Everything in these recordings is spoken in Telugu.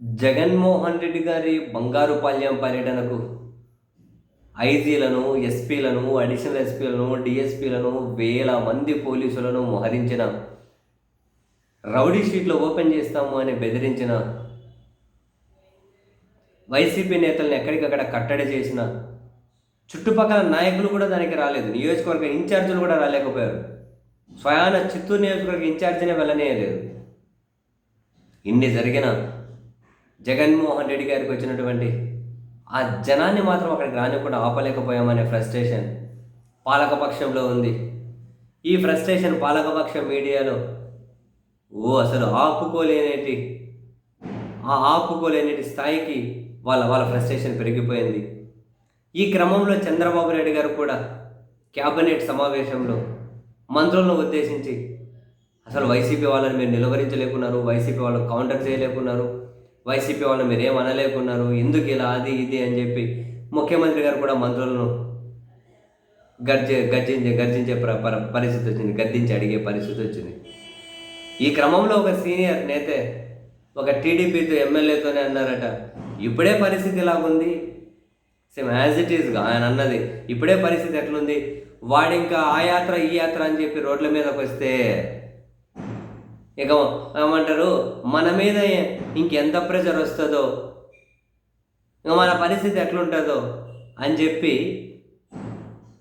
జగన్మోహన్ రెడ్డి గారి బంగారుపాల్యం పర్యటనకు ఐజీలను ఎస్పీలను అడిషనల్ ఎస్పీలను డిఎస్పీలను వేల మంది పోలీసులను మోహరించిన రౌడీ షీట్లు ఓపెన్ చేస్తాము అని బెదిరించిన వైసీపీ నేతలను ఎక్కడికక్కడ కట్టడి చేసిన చుట్టుపక్కల నాయకులు కూడా దానికి రాలేదు. నియోజకవర్గ ఇన్ఛార్జీలు కూడా రాలేకపోయారు. స్వయాన చిత్తూరు నియోజకవర్గ ఇన్ఛార్జినే వెళ్ళనేయలేదు ఇన్ని జరిగిన జగన్మోహన్ రెడ్డి గారికి వచ్చినటువంటి ఆ జనాన్ని మాత్రం అక్కడికి రానివ్వకుండా ఆపలేకపోయామనే ఫ్రస్ట్రేషన్ పాలకపక్షంలో ఉంది. ఈ ఫ్రస్ట్రేషన్ పాలకపక్ష మీడియాలో ఓ అసలు ఆపుకోలేనేటి ఆ ఆపుకోలేనేటి స్థాయికి వాళ్ళ వాళ్ళ ఫ్రస్ట్రేషన్ పెరిగిపోయింది. ఈ క్రమంలో చంద్రబాబు నాయుడు గారు కూడా క్యాబినెట్ సమావేశంలో మంత్రులను ఉద్దేశించి అసలు వైసీపీ వాళ్ళని మీరు నిలువరించలేకున్నారు వైసీపీ వాళ్ళు కౌంటర్ చేయలేకున్నారు వైసీపీ వాళ్ళు మీరు ఏం అనలేకున్నారు ఎందుకు ఇలా అది ఇది అని చెప్పి ముఖ్యమంత్రి గారు కూడా మంత్రులను గర్జే గర్జించే గర్జించే ప్ర పరిస్థితి వచ్చింది. గద్దించి అడిగే పరిస్థితి వచ్చింది. ఈ క్రమంలో ఒక సీనియర్ నేతే ఒక టీడీపీతో ఎమ్మెల్యేతోనే అన్నారట ఇప్పుడే పరిస్థితి ఇలాగుంది సేమ్ యాజ్ ఇట్ ఈస్గా ఆయన అన్నది. ఇప్పుడే పరిస్థితి ఎట్లుంది? వాడు ఇంకా ఆ యాత్ర ఈ యాత్ర అని చెప్పి రోడ్ల మీదకి వస్తే ఇక ఏమంటారు? మన మీద ఇంకెంత ప్రెషర్ వస్తుందో ఇక మన పరిస్థితి ఎట్లుంటుందో అని చెప్పి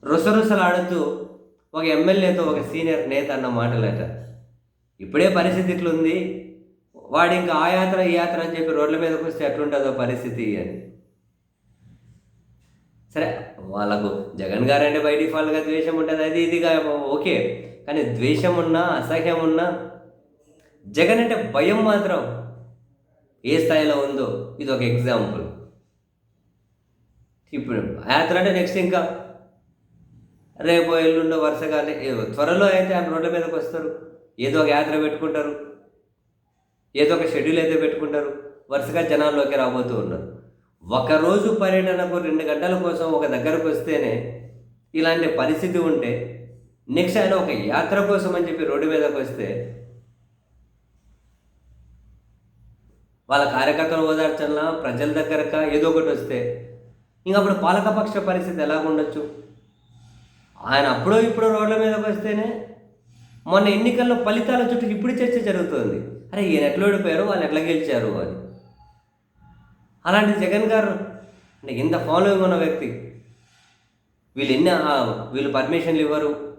రుసరుసలాడుతూ ఒక ఎమ్మెల్యేతో ఒక సీనియర్ నేత అన్న మాటలట. ఇప్పుడే పరిస్థితి ఇట్లుంది. వాడు ఇంకా ఆ యాత్ర ఈ యాత్ర అని చెప్పి రోడ్ల మీదకి వస్తే ఎట్లుంటుందో పరిస్థితి అని. సరే వాళ్ళకు జగన్ గారు అంటే బై డిఫాల్ట్గా ద్వేషం ఉంటుంది. అది ఇదిగా ఓకే. కానీ ద్వేషం ఉన్నా అసహ్యం ఉన్నా జగన్ అంటే భయం మాత్రం ఏ స్థాయిలో ఉందో ఇది ఒక ఎగ్జాంపుల్ ఇప్పుడు యాత్ర అంటే నెక్స్ట్ ఇంకా రేపు ఎల్లుండో వరుసగా త్వరలో అయితే ఆయన రోడ్ల మీదకి వస్తారు. ఏదో ఒక యాత్ర పెట్టుకుంటారు. ఏదో ఒక షెడ్యూల్ అయితే పెట్టుకుంటారు. వరుసగా జనాల్లోకి రాబోతూ ఉన్నారు. ఒకరోజు పర్యటనకు రెండు గంటల కోసం ఒక దగ్గరకు వస్తేనే ఇలాంటి పరిస్థితి ఉంటే నెక్స్ట్ ఆయన ఒక యాత్ర కోసం అని చెప్పి రోడ్డు మీదకి వస్తే వాళ్ళ కార్యకర్తలు ఓదార్చల్లా ప్రజల దగ్గరక ఏదో ఒకటి వస్తే ఇంకా అప్పుడు పాలకపక్ష పరిస్థితి ఎలా ఉండొచ్చు ఆయన అప్పుడో ఇప్పుడు రోడ్ల మీదకి వస్తేనే మొన్న ఎన్నికల్లో ఫలితాల చుట్టూ ఇప్పుడు చర్చ జరుగుతుంది. అరే ఈయన ఎట్లా ఓడిపోయారు? వాళ్ళు ఎట్లా గెలిచారు అని. అలాంటి జగన్ గారు అంటే ఇంత ఫాలోయింగ్ ఉన్న వ్యక్తి. వీళ్ళు ఎన్ని వీళ్ళు పర్మిషన్లు ఇవ్వరు.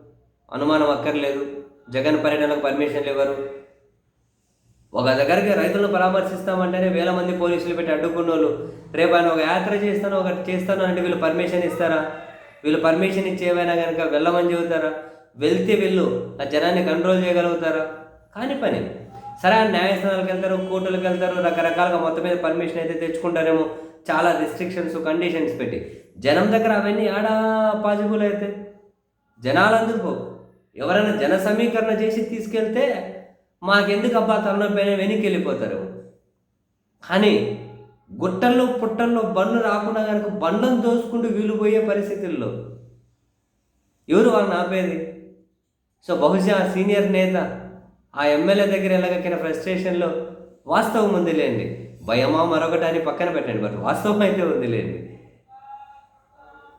అనుమానం అక్కర్లేదు. జగన్ పర్యటనకు పర్మిషన్లు ఇవ్వరు. ఒక దగ్గరికి రైతులను పరామర్శిస్తామంటేనే వేల మంది పోలీసులు పెట్టి అడ్డుకున్న వాళ్ళు రేపు ఆయన ఒక యాత్ర చేస్తాను ఒకటి చేస్తాను అంటే వీళ్ళు పర్మిషన్ ఇస్తారా? వీళ్ళు పర్మిషన్ ఇచ్చేవైనా కనుక వెళ్ళమని చెబుతారా? వెళ్తే వీళ్ళు ఆ జనాన్ని కంట్రోల్ చేయగలుగుతారా? కాని పని. సరే ఆయన న్యాయస్థానాలకు వెళ్తారు కోర్టులకు వెళ్తారు రకరకాలుగా మొత్తం మీద పర్మిషన్ అయితే తెచ్చుకుంటారేమో. చాలా రిస్ట్రిక్షన్స్ కండిషన్స్ పెట్టి. జనం దగ్గర అవన్నీ ఆడా పాజిబుల్ అయితే? జనాలందరూ ఎవరైనా జన సమీకరణ చేసి తీసుకెళ్తే మాకెందుకు అబ్బా తలనొప్పి వెనక్కి వెళ్ళిపోతారు కానీ గుట్టల్లో పుట్టల్లో బండ్లు రాకుండా కనుక బండ్లను దోసుకుంటూ వీలు పోయే పరిస్థితుల్లో ఎవరు వాళ్ళని ఆపేది సో బహుశా ఆ సీనియర్ నేత ఆ ఎమ్మెల్యే దగ్గర ఎలాగక్కిన ఫ్రస్ట్రేషన్లో వాస్తవం ఉందిలేండి. భయమా మరొకటి అని పక్కన పెట్టండి బట్ వాస్తవం అయితే ఉందిలేండి.